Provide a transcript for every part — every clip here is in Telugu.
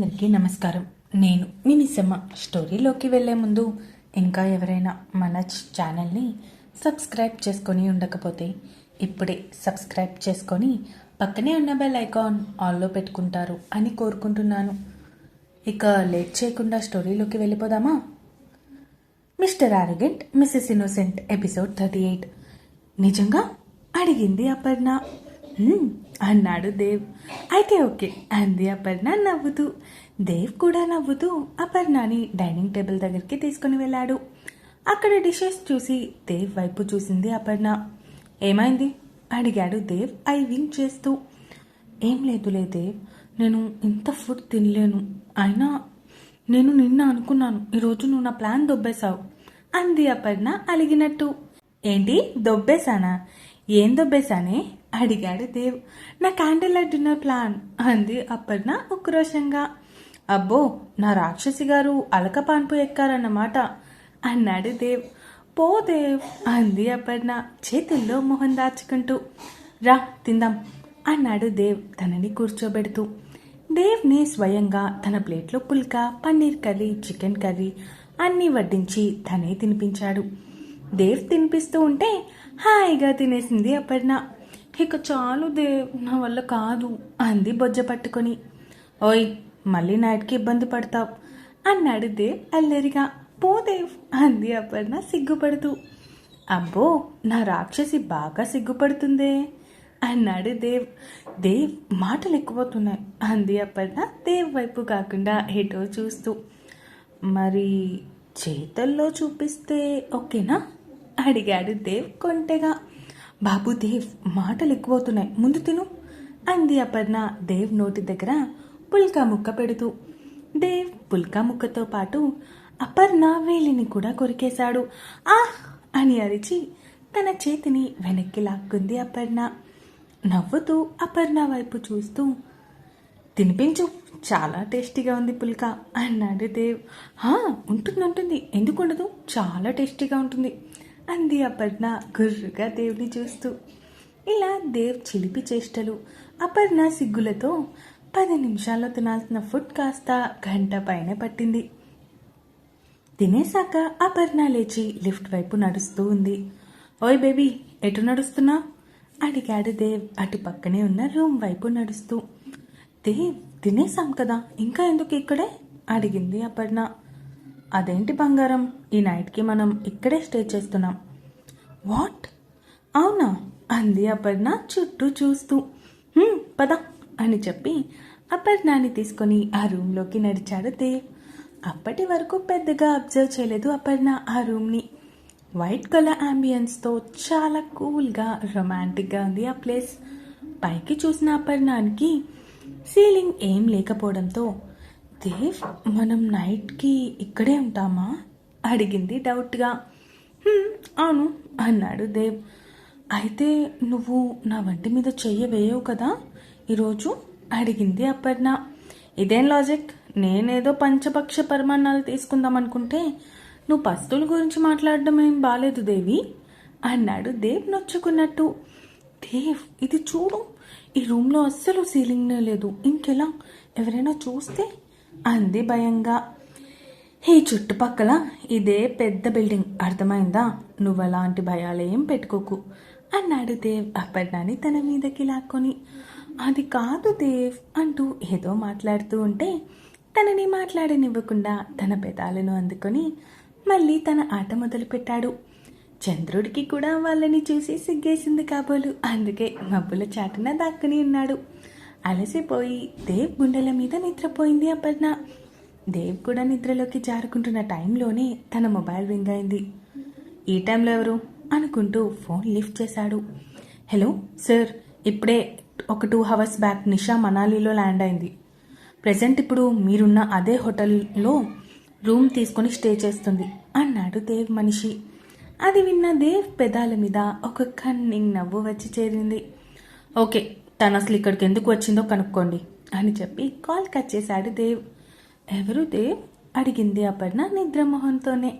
అందరికీ నమస్కారం. నేను మీ మిస్సమ్మ స్టోరీలోకి వెళ్ళే ముందు ఇంకా ఎవరైనా మన ఛానల్ని సబ్స్క్రైబ్ చేసుకొని ఉండకపోతే ఇప్పుడే సబ్స్క్రైబ్ చేసుకొని పక్కనే ఉన్న బెల్ ఐకాన్ ఆల్లో పెట్టుకుంటారు అని కోరుకుంటున్నాను. ఇక లేట్ చేయకుండా స్టోరీలోకి వెళ్ళిపోదామా? Mister arrogant missus innocent episode thirty eight. నిజంగా అడిగింది అపర్ణ. అన్నాడు దేవ్. అయితే ఓకే అంది అపర్ణ నవ్వుతూ. దేవ్ కూడా నవ్వుతూ అపర్ణని డైనింగ్ టేబుల్ దగ్గరికి తీసుకుని వెళ్ళాడు. అక్కడ డిషెస్ చూసి దేవ్ వైపు చూసింది అపర్ణ. ఏమైంది? అడిగాడు దేవ్ ఐ వింగ్ చేస్తూ. ఏం లేదులే దేవ్ నేను ఇంత ఫుడ్ తినలేను. అయినా నేను నిన్న అనుకున్నాను ఈరోజు నువ్వు నా ప్లాన్ దొబ్బేశావు అంది అపర్ణ అలిగినట్టు. ఏంటి దొబ్బేశానా? ఏం దొబ్బేశానే? అడిగాడు దేవ్. నా క్యాండిల్ లైట్ డిన్నర్ ప్లాన్ అంది అపర్ణ ఉక్రోషంగా. అబ్బో నా రాక్షసి గారు అలక పాన్పు ఎక్కారన్నమాట అన్నాడు దేవ్. పో దేవ్ అంది అపర్ణ చేతుల్లో మొహం దాచుకుంటూ. రా తిందాం అన్నాడు దేవ్ తనని కూర్చోబెడుతూ. దేవ్ని స్వయంగా తన ప్లేట్లో phulka paneer curry chicken curry అన్నీ వడ్డించి తనే తినిపించాడు. దేవ్ తినిపిస్తూ ఉంటే హాయిగా తినేసింది అపర్ణ ఇక చాలు దేవ్ నా వల్ల కాదు అంది బొజ్జ పట్టుకొని. ఓయ్ మళ్ళీ నైట్కి ఇబ్బంది పడతావు అన్నాడు దేవ్ అల్లరిగా. పో దేవ్ అంది అపర్ణ సిగ్గుపడుతూ. అబ్బో నా రాక్షసి బాగా సిగ్గుపడుతుందే అన్నాడు దేవ్ దేవ్ మాటలు ఎక్కువవుతున్నాయి అంది అపర్ణ దేవ్ వైపు కాకుండా ఎటో చూస్తూ. మరి చేతల్లో చూపిస్తే ఓకేనా అడిగాడు దేవ్ కొంటెగా. బాబు దేవ్ మాటలు ఎక్కువవుతున్నాయి ముందు తిను. అంది అపర్ణ. దేవ్ నోటి దగ్గర పుల్కా ముక్క పెడుతూ. దేవ్ పుల్కా ముక్కతో పాటు అపర్ణ వేలిని కూడా కొరికేశాడు. ఆహ్! అని అరిచి తన చేతిని వెనక్కి లాక్కుంది అపర్ణ. నవ్వుతూ అపర్ణ వైపు చూస్తూ తినిపించు. చాలా టేస్టీగా ఉంది పుల్కా అన్నాడు దేవ్. హా! ఉంటుంది ఉంటుంది. ఎందుకు ఉండదు చాలా టేస్టీగా ఉంటుంది. అంది అపర్ణ గుర్రుగా దేవుని చూస్తూ. ఇలా దేవ్ చిలిపి చేష్టలు. అపర్ణ సిగ్గులతో పది నిమిషాల్లో తినాల్సిన ఫుడ్ కాస్త గంట పైన పట్టింది. తినేశాక అపర్ణ లేచి లిఫ్ట్ వైపు నడుస్తూ ఉంది. ఓయ్ బేబీ ఎటు నడుస్తున్నా అడిగాడు దేవ్ అటు పక్కనే ఉన్న రూమ్ వైపు నడుస్తూ. దేవ్ తినేసాం కదా ఇంకా ఎందుకు ఇక్కడే? అడిగింది అపర్ణ. అదేంటి బంగారం? ఈ నైట్కి మనం ఇక్కడే స్టే చేస్తున్నాం. వాట్? అవునా? అంది అపర్ణ చుట్టూ చూస్తూ. పద అని చెప్పి అపర్ణాని తీసుకొని ఆ రూమ్లోకి నడిచాడు దేవ్. అప్పటి వరకు పెద్దగా అబ్జర్వ్ చేయలేదు అపర్ణ ఆ రూమ్ని. వైట్ కలర్ అంబియన్స్తో చాలా కూల్గా రొమాంటిక్గా ఉంది ఆ ప్లేస్. పైకి చూసిన అపర్ణానికి సీలింగ్ ఏం లేకపోవడంతో దేవ్ మనం నైట్కి ఇక్కడే ఉంటామా? అడిగింది డౌట్గా. అవును అన్నాడు దేవ్. అయితే నువ్వు నా వంటి మీద చెయ్యి వేయవు కదా? ఈరోజు అడిగింది అపర్ణ. ఇదేం లాజిక్? నేనేదో పంచపక్ష పరిమాణాలు తీసుకుందాం అనుకుంటే నువ్వు పస్తుల గురించి మాట్లాడడం ఏం బాలేదు దేవి? అన్నాడు దేవ్ నొచ్చుకున్నట్టు. దేవ్ ఇది చూడు ఈ రూమ్లో అస్సలు సీలింగ్ లేదు. ఇంకెలా? ఎవరైనా చూస్తే అంది భయంగా. ఈ చుట్టుపక్కల ఇదే పెద్ద బిల్డింగ్. అర్థమైందా? నువ్వు అలాంటి భయాలేం పెట్టుకోకు అన్నాడు దేవ్ అపర్ణాని తన మీదకి లాక్కొని. అది కాదు దేవ్ అంటూ ఏదో మాట్లాడుతూ ఉంటే తనని మాట్లాడనివ్వకుండా తన పెదాలను అందుకొని మళ్ళీ తన ఆట మొదలుపెట్టాడు. చంద్రుడికి కూడా వాళ్ళని చూసి సిగ్గేసింది కాబోలు అందుకే మబ్బుల చాటున దాక్కుని ఉన్నాడు. అలసిపోయి దేవ్ గుండెల మీద నిద్రపోయింది అపర్ణ. దేవ్ కూడా నిద్రలోకి జారుకుంటున్న టైంలోనే తన మొబైల్ రింగ్ అయింది. ఈ టైంలో ఎవరు? అనుకుంటూ ఫోన్ లిఫ్ట్ చేశాడు. హలో సార్ ఇప్పుడే ఒక టూ అవర్స్ బ్యాక్ నిషా మనాలిలో ల్యాండ్ అయింది. ప్రజెంట్ ఇప్పుడు మీరున్న అదే హోటల్లో రూమ్ తీసుకొని స్టే చేస్తుంది అన్నాడు దేవ్ మనిషి. అది విన్న దేవ్ పెదాల మీద ఒక కన్నింగ్ నవ్వు వచ్చి చేరింది. ఓకే తను అసలు ఇక్కడికి ఎందుకు వచ్చిందో కనుక్కోండి అని చెప్పి కాల్ కట్ చేశాడు దేవ్. ఎవరు దేవ్? అడిగింది అపర్ణ నిద్రమోహన్తోనే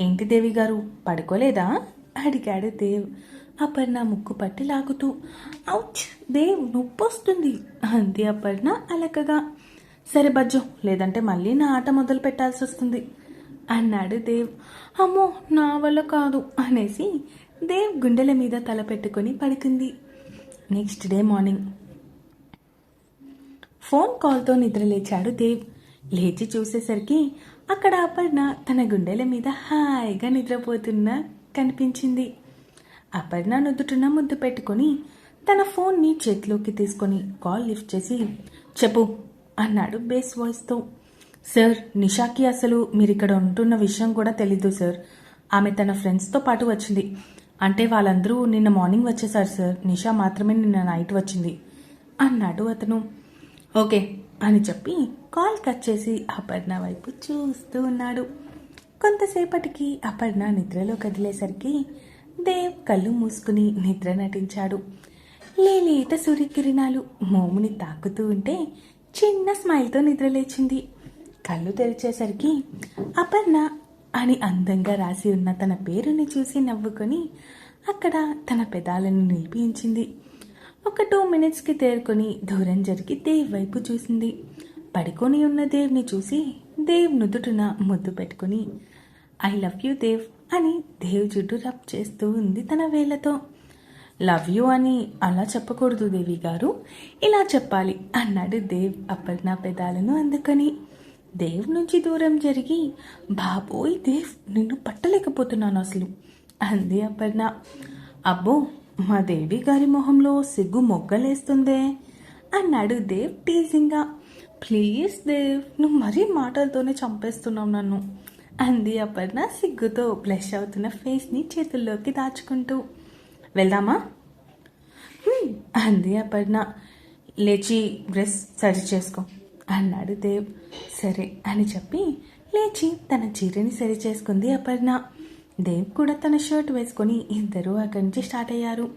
ఏంటి దేవి గారు? పడుకోలేదా? అడిగాడు దేవ్. అపర్ణ ముక్కు పట్టి లాగుతూ అవుచ్ దేవ్ నొప్పొస్తుంది అంది అపర్ణ అలకగా. సరే బజ్జు లేదంటే మళ్ళీ నా ఆట మొదలు పెట్టాల్సి వస్తుంది అన్నాడు దేవ్. అమ్మో నా వల్ల కాదు అనేసి దేవ్ గుండెల మీద తల పెట్టుకొని పడుకుంది. నెక్స్ట్ డే మార్నింగ్ ఫోన్ కాల్తో నిద్రలేచాడు దేవ్. లేచి చూసేసరికి అక్కడ అపర్ణ తన గుండెల మీద హాయిగా నిద్రపోతున్న కనిపించింది. అపర్ణ నుదుటిన ముద్దు పెట్టుకొని తన ఫోన్ని చేతిలోకి తీసుకొని కాల్ లిఫ్ట్ చేసి చెప్పు అన్నాడు బేస్ వాయిస్తో సార్ నిషాకి అసలు మీరు ఇక్కడ ఉంటున్న విషయం కూడా తెలీదు సార్. ఆమె తన ఫ్రెండ్స్తో పాటు వచ్చింది. అంటే వాళ్ళందరూ నిన్న మార్నింగ్ వచ్చేసారు సార్. నిషా మాత్రమే నిన్న నైట్ వచ్చింది అన్నాడు అతను. ఓకే అని చెప్పి కాల్ కట్ చేసి అపర్ణ వైపు చూస్తూ ఉన్నాడు. కొంతసేపటికి అపర్ణ నిద్రలో కదిలేసరికి దేవ్ కళ్ళు మూసుకుని నిద్ర నటించాడు. లేలేత సూర్యకిరణాలు మోముని తాకుతూ ఉంటే చిన్న స్మైల్తో నిద్రలేచింది. కళ్ళు తెరిచేసరికి అపర్ణ అని అందంగా రాసి ఉన్న తన పేరుని చూసి నవ్వుకొని అక్కడ తన పెదాలను నిలిపించింది. ఒక టూ మినిట్స్కి తేరుకొని దూరం జరిగి దేవ్ వైపు చూసింది. పడుకొని ఉన్న దేవ్ని చూసి దేవ్ నుదుటున ముద్దు పెట్టుకుని ఐ లవ్ యూ దేవ్ అని దేవ్ జుట్టు రబ్ చేస్తూ ఉంది తన వేళ్ళతో లవ్ యూ అని అలా చెప్పకూడదు దేవి గారు ఇలా చెప్పాలి అన్నాడు దేవ్ అపర్ణ పెదాలను అందుకని. దేవ్ నుంచి దూరం జరిగి బాబోయ్ దేవ్ నిన్ను పట్టలేకపోతున్నాను అసలు. అంది అపర్ణ. అబ్బో మా దేవి గారి మొహంలో సిగ్గు మొగ్గలేస్తుందే? అన్నాడు దేవ్ టీజింగ్గా. ప్లీజ్ దేవ్ నువ్వు మరీ మాటలతోనే చంపేస్తున్నావు నన్ను. అంది అపర్ణ సిగ్గుతో బ్లష్ అవుతున్న ఫేస్ని చేతుల్లోకి దాచుకుంటూ. వెళ్దామా? అంది అపర్ణ. లేచి బ్రష్ సరి చేసుకో. అన్నాడు దేవ్ సరే అని చెప్పి లేచి తన చీరని సరి చేసుకుంది అపర్ణ. దేవ్ కూడా తన షర్ట్ వేసుకొని ఇద్దరూ అక్కడి నుంచి స్టార్ట్ అయ్యారు.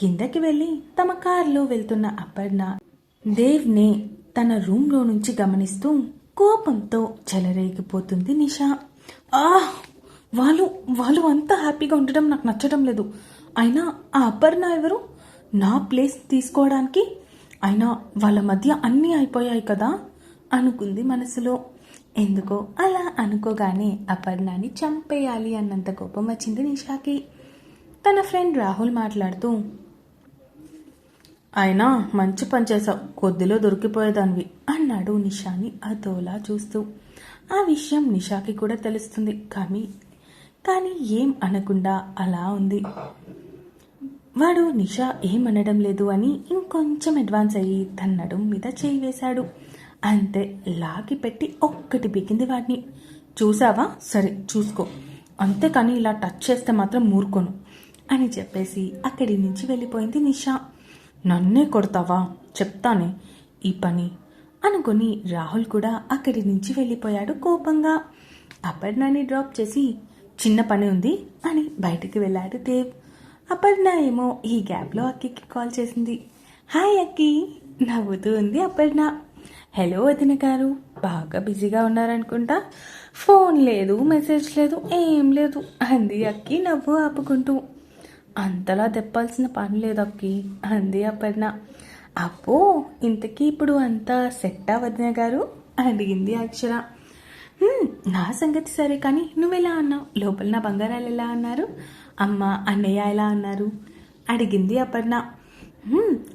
కిందకి వెళ్ళి తమ కారులో వెళ్తున్న అపర్ణ దేవ్ని తన రూమ్లో నుంచి గమనిస్తూ కోపంతో చెలరేగిపోతుంది నిషా. ఆ వాళ్ళు వాళ్ళు అంత హ్యాపీగా ఉండడం నాకు నచ్చడం లేదు. అయినా ఆ అపర్ణ ఎవరు? నా ప్లేస్ తీసుకోవడానికి అయినా వాళ్ళ మధ్య అన్నీ అయిపోయాయి కదా అనుకుంది మనసులో. ఎందుకో అలా అనుకోగానే అపర్ణాని చంపేయాలి అన్నంత కోపం వచ్చింది నిషాకి. తన ఫ్రెండ్ రాహుల్ మాట్లాడుతూ అయినా మంచి పని చేసావు కొద్దిలో దొరికిపోయేదానివి అన్నాడు నిషాని అదోలా చూస్తూ. ఆ విషయం నిషాకి కూడా తెలుస్తుంది కానీ కానీ ఏం అనకుండా అలా ఉంది. వాడు నిషా ఏమనడం లేదు అని ఇంకొంచెం అడ్వాన్స్ అయ్యి తన నడుం మీద చేయి వేశాడు. అంతే లాగి పెట్టి ఒక్కటి బిగింది వాడిని. చూసావా? సరే చూసుకో. అంతేకాని ఇలా టచ్ చేస్తే మాత్రం మూరుకోను అని చెప్పేసి అక్కడి నుంచి వెళ్ళిపోయింది నిషా. నన్నే కొడతావా? చెప్తానే. ఈ పని అనుకుని రాహుల్ కూడా అక్కడి నుంచి వెళ్ళిపోయాడు కోపంగా. అపర్ణని డ్రాప్ చేసి చిన్న పని ఉంది అని బయటికి వెళ్ళాడు దేవ్. అపర్ణ ఏమో ఈ గ్యాప్లో అక్కికి కాల్ చేసింది. హాయ్ అక్కి నవ్వుతూ ఉంది అపర్ణ. హలో వదిన గారు బాగా బిజీగా ఉన్నారనుకుంటా? ఫోన్ లేదు మెసేజ్ లేదు ఏం లేదు అంది అక్కి నవ్వు ఆపుకుంటూ. అంతలా తెప్పాల్సిన పని లేదు అక్కి అంది అపర్ణ. అబ్బో ఇంతకీ ఇప్పుడు అంతా సెట్ వదిన గారు? అడిగింది అక్షర. నా సంగతి సరే కానీ నువ్వెలా అన్నావు? లోపల నా బంగారాలు ఎలా అన్నారు? అమ్మ అన్నయ్య ఎలా ఉన్నారు? అడిగింది అపర్ణ.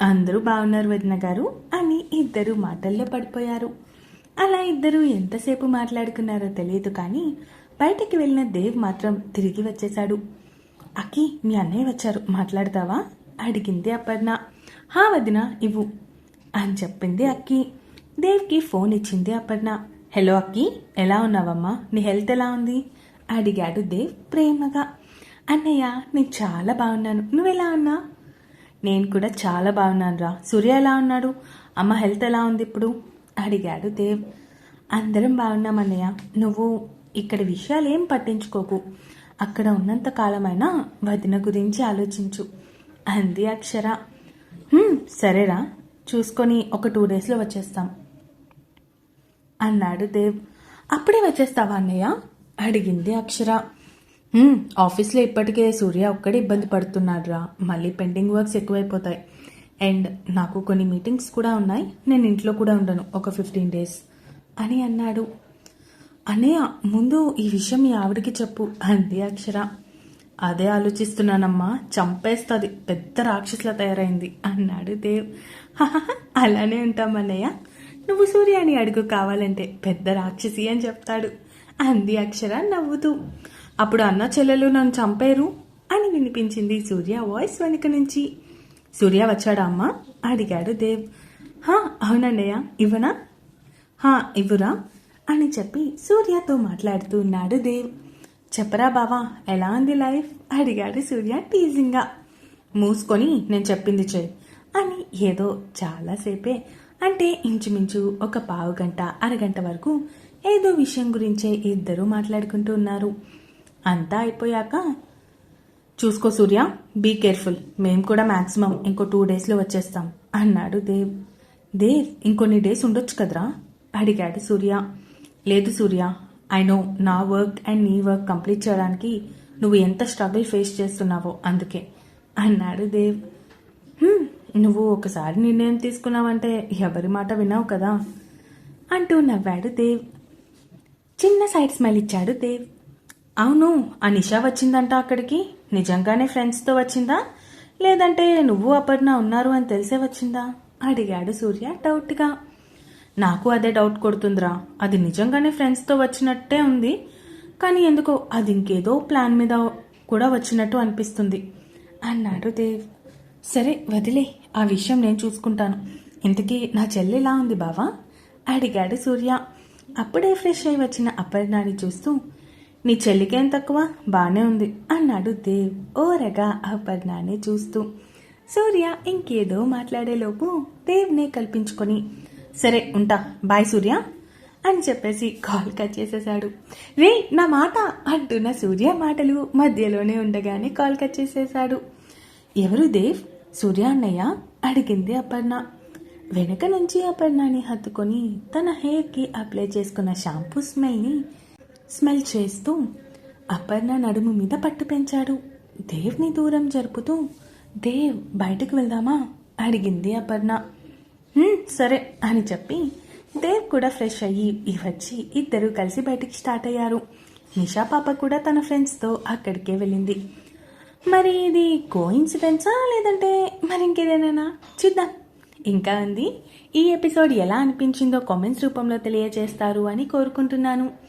అందరూ బాగున్నారు వదిన గారు అని ఇద్దరు మాటల్లో పడిపోయారు. అలా ఇద్దరు ఎంతసేపు మాట్లాడుకున్నారో తెలియదు కానీ బయటికి వెళ్ళిన దేవ్ మాత్రం తిరిగి వచ్చేశాడు. అక్కి మీ అన్నయ్య వచ్చారు. మాట్లాడతావా? అడిగింది అపర్ణ. హా వదిన ఇవ్వు అని చెప్పింది అక్కి. దేవ్కి ఫోన్ ఇచ్చింది అపర్ణ. హలో అక్కి ఎలా ఉన్నావమ్మా? నీ హెల్త్ ఎలా ఉంది? అడిగాడు దేవ్ ప్రేమగా. అన్నయ్య నేను చాలా బాగున్నాను. నువ్వెలా ఉన్నా? నేను కూడా చాలా బాగున్నాను రా సూర్య ఎలా ఉన్నాడు? అమ్మ హెల్త్ ఎలా ఉంది ఇప్పుడు? అడిగాడు దేవ్. అందరం బాగున్నాం అన్నయ్య. నువ్వు ఇక్కడ విషయాలు ఏం పట్టించుకోకు. అక్కడ ఉన్నంత కాలమైనా వదిన గురించి ఆలోచించు. అంది అక్షర. సరేరా. చూసుకొని ఒక టూ డేస్లో వచ్చేస్తాం. అన్నాడు దేవ్. అప్పుడే వచ్చేస్తావా అన్నయ్య? అడిగింది అక్షర. ఆఫీస్లో ఇప్పటికే సూర్య ఒక్కడే ఇబ్బంది పడుతున్నాడురా. మళ్ళీ పెండింగ్ వర్క్స్ ఎక్కువైపోతాయి. అండ్ నాకు కొన్ని మీటింగ్స్ కూడా ఉన్నాయి. నేను ఇంట్లో కూడా ఉండను ఒక ఫిఫ్టీన్ డేస్ అని అన్నాడు. అనే ముందు ఈ విషయం మీ ఆవిడకి చెప్పు. అంది అక్షర. అదే ఆలోచిస్తున్నానమ్మా. చంపేస్తుంది. పెద్ద రాక్షసులా తయారైంది అన్నాడు దేవ్. అలానే ఉంటాం అన్నయ్య. నువ్వు సూర్యాని అడుగు కావాలంటే పెద్ద రాక్షసి అని చెప్తాడు. అంది అక్షర నవ్వుతూ. అప్పుడు అన్న చెల్లెలు నన్ను చంపారు అని వినిపించింది సూర్య వాయిస్ వెనుక నుంచి. సూర్య వచ్చాడా అమ్మ? అడిగాడు దేవ్. హా అవునన్నయ్య ఇవ్వనా? హా ఇవ్వురా అని చెప్పి సూర్యతో మాట్లాడుతూ ఉన్నాడు దేవ్. చెప్పరా బావా ఎలా ఉంది లైఫ్? అడిగాడు సూర్య టీజింగ్గా. మూసుకొని నేను చెప్పింది చెయ్యి అని ఏదో చాలాసేపే అంటే ఇంచుమించు ఒక పావు గంట అరగంట వరకు ఏదో విషయం గురించే ఇద్దరూ మాట్లాడుకుంటూ ఉన్నారు. అంతా అయిపోయాక చూసుకో సూర్య బీ కేర్ఫుల్ మేము కూడా మ్యాక్సిమం ఇంకో టూ డేస్లో వచ్చేస్తాం. అన్నాడు దేవ్. దేవ్ ఇంకొన్ని డేస్ ఉండొచ్చు కదరా? అడిగాడు సూర్య. లేదు సూర్య ఐ నో నా వర్క్ అండ్ నీ వర్క్ కంప్లీట్ చేయడానికి నువ్వు ఎంత స్ట్రగుల్ ఫేస్ చేస్తున్నావో అందుకే అన్నాడు దేవ్. నువ్వు ఒకసారి నిర్ణయం తీసుకున్నావంటే ఎవరి మాట వినావు కదా? అంటూ నవ్వాడు దేవ్. చిన్న సైడ్ స్మైల్ ఇచ్చాడు దేవ్. అవును ఆ వచ్చిందంట అక్కడికి. నిజంగానే ఫ్రెండ్స్తో వచ్చిందా? లేదంటే నువ్వు అపర్ణ ఉన్నారు అని తెలిసే వచ్చిందా? అడిగాడు సూర్య డౌట్గా. నాకు అదే డౌట్ కొడుతుందిరా. అది నిజంగానే ఫ్రెండ్స్తో వచ్చినట్టే ఉంది. కానీ ఎందుకో అది ఇంకేదో ప్లాన్ మీద కూడా వచ్చినట్టు అనిపిస్తుంది అన్నాడు దేవ్. సరే వదిలే. ఆ విషయం నేను చూసుకుంటాను. ఇంతకీ నా చెల్లెలా ఉంది బావా? అడిగాడు సూర్య. అప్పుడే ఫ్రెష్ అయి వచ్చిన అపర్ణాని చూస్తూ నీ చెల్లికేం తక్కువ? బానే ఉంది. అన్నాడు దేవ్ ఓరగా అపర్ణాని చూస్తూ. సూర్య ఇంకేదో మాట్లాడేలోపు దేవ్నే కల్పించుకొని సరే ఉంటా బాయ్ సూర్య అని చెప్పేసి కాల్ కట్ చేసేశాడు. రే నా మాట అంటున్న సూర్య మాటలు మధ్యలోనే ఉండగానే కాల్ కట్ చేసేశాడు. ఎవరు దేవ్? సూర్య అన్నయ్య? అడిగింది అపర్ణ. వెనక నుంచి అపర్ణాని హత్తుకొని తన హెయిర్కి అప్లై చేసుకున్న షాంపూ స్మెల్ని స్మెల్ చేస్తూ అపర్ణ నడుము మీద పట్టు పెంచాడు. దేవ్ని దూరం జరుపుతూ దేవ్ బయటకు వెళ్దామా? అడిగింది అపర్ణ. సరే అని చెప్పి దేవ్ కూడా ఫ్రెష్ అయ్యి ఈ వచ్చి ఇద్దరు కలిసి బయటికి స్టార్ట్ అయ్యారు. నిషా పాప కూడా తన ఫ్రెండ్స్తో అక్కడికే వెళ్ళింది. మరి ఇది కోయిన్సిడెన్సా లేదంటే మరి ఇంకేదేనా చూద్దాం. ఇంకా ఉంది. ఈ ఎపిసోడ్ ఎలా అనిపించిందో కామెంట్స్ రూపంలో తెలియజేస్తారు అని కోరుకుంటున్నాను.